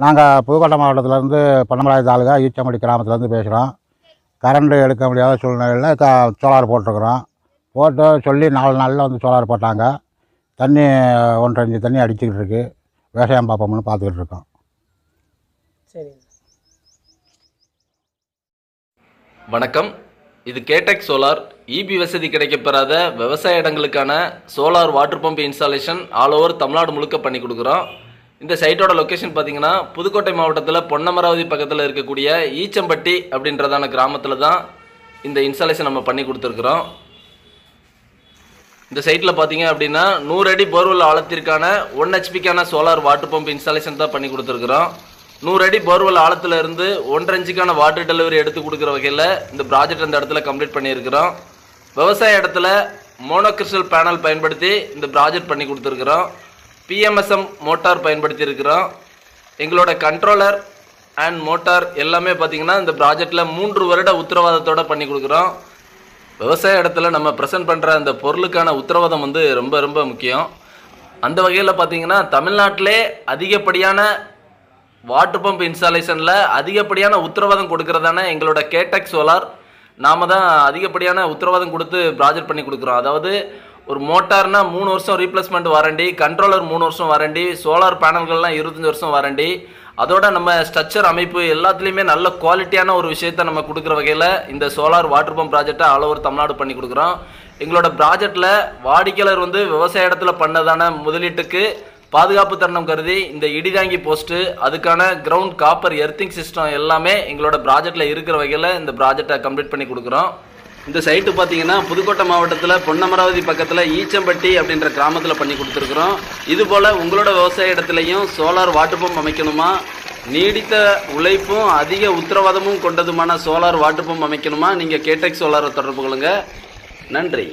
நாங்கள் புதுக்கோட்டை மாவட்டத்திலேருந்து பொன்னமராய் தாலுகா ஈச்சம்படி கிராமத்துலேருந்து பேசுகிறோம். கரண்ட் எடுக்க முடியாத சூழ்நிலையில் க சோலார் போட்டிருக்குறோம். போட்டு சொல்லி நாலு நாளில் வந்து சோலார் போட்டாங்க. தண்ணி ஒன்றரை இன்ச்சு தண்ணி அடிச்சுக்கிட்டு இருக்கு. விவசாயம் பார்ப்போம்னு பார்த்துக்கிட்டு இருக்கோம். சரிங்க. வணக்கம். இது கேடெக் சோலார். இபி வசதி கிடைக்கப்பெறாத விவசாய இடங்களுக்கான solar water pump installation all over Tamil Nadu முழுக்க பண்ணி கொடுக்குறோம். இந்த சைட்டோட லொக்கேஷன் பார்த்தீங்கன்னா புதுக்கோட்டை மாவட்டத்தில் பொன்னமராவதி பக்கத்தில் இருக்கக்கூடிய ஈச்சம்பட்டி அப்படின்றதான கிராமத்தில் தான் இந்த இன்ஸ்டாலேஷன் நம்ம பண்ணி கொடுத்துருக்குறோம். இந்த சைட்டில் பார்த்தீங்க அப்படின்னா நூறு அடி போர்வெல் ஆழத்திற்கான ஒன் ஹெச்பிக்கான சோலார் வாட்டர் பம்ப் இன்ஸ்டாலேஷன் தான் பண்ணி கொடுத்துருக்குறோம். நூறு அடி போர்வெல் ஆழத்தில் இருந்து ஒன்றரை இன்ச்சுக்கான வாட்டர் டெலிவரி எடுத்து கொடுக்குற வகையில் இந்த ப்ராஜெக்ட் அந்த இடத்துல கம்ப்ளீட் பண்ணியிருக்கிறோம். விவசாய இடத்துல மோனோகிறிஸ்டல் பேனல் பயன்படுத்தி இந்த ப்ராஜெக்ட் பண்ணி கொடுத்துருக்குறோம். பிஎம்எஸ்எம் மோட்டார் பயன்படுத்தி இருக்கிறோம் எங்களோட கண்ட்ரோலர் அண்ட் மோட்டார் எல்லாமே பார்த்தீங்கன்னா இந்த ப்ராஜெக்டில் மூன்று வருட உத்தரவாதத்தோட பண்ணி கொடுக்குறோம். விவசாய இடத்துல நம்ம ப்ரெசென்ட் பண்ணுற அந்த பொருளுக்கான உத்தரவாதம் வந்து ரொம்ப ரொம்ப முக்கியம். அந்த வகையில் பார்த்தீங்கன்னா தமிழ்நாட்டிலே அதிகப்படியான வாட்டர் பம்ப் இன்ஸ்டாலேஷனில் அதிகப்படியான உத்தரவாதம் கொடுக்கறதான எங்களோட கேடெக் சோலார் நாம் தான் அதிகப்படியான உத்தரவாதம் கொடுத்து ப்ராஜெக்ட் பண்ணி கொடுக்குறோம். அதாவது ஒரு மோட்டார்னா மூணு வருஷம் ரீப்ளேஸ்மெண்ட் வாரண்டி கண்ட்ரோலர் மூணு வருஷம் வாரண்டி சோலார் பேனல்கள்லாம் இருபத்தஞ்சி வருஷம் வாரண்டி அதோட நம்ம ஸ்ட்ரக்சர் அமைப்பு எல்லாத்துலேயுமே நல்ல குவாலிட்டியான ஒரு விஷயத்தை நம்ம கொடுக்குற வகையில் இந்த சோலார் வாட்டர் பம்ப் ப்ராஜெக்டை ஆல் ஓவர் தமிழ்நாடு பண்ணி கொடுக்குறோம். எங்களோட ப்ராஜெக்டில் வாடிக்கையாளர் வந்து விவசாய இடத்துல பண்ணதான முதலீட்டுக்கு பாதுகாப்பு தருணம் கருதி இந்த இடிதாங்கி போஸ்ட்டு அதுக்கான கிரவுண்ட் காப்பர் எர்த்திங் சிஸ்டம் எல்லாமே எங்களோட ப்ராஜெக்டில் இருக்கிற வகையில் இந்த ப்ராஜெக்டை கம்ப்ளீட் பண்ணி கொடுக்குறோம். இந்த சைட்டு பார்த்தீங்கன்னா புதுக்கோட்டை மாவட்டத்தில் பொன்னமராவதி பக்கத்தில் ஈச்சம்பட்டி அப்படின்ற கிராமத்தில் பண்ணி கொடுத்துருக்குறோம். இதுபோல் உங்களோட விவசாய இடத்துலையும் சோலார் வாட்டர் பம்ப் அமைக்கணுமா? நீடித்த உழைப்பும் அதிக உத்தரவாதமும் கொண்டதுமான சோலார் வாட்டர் பம்ப் அமைக்கணுமா? நீங்கள் கேடெக் சோலாரை தொடர்பு கொள்ளுங்கள் நன்றி.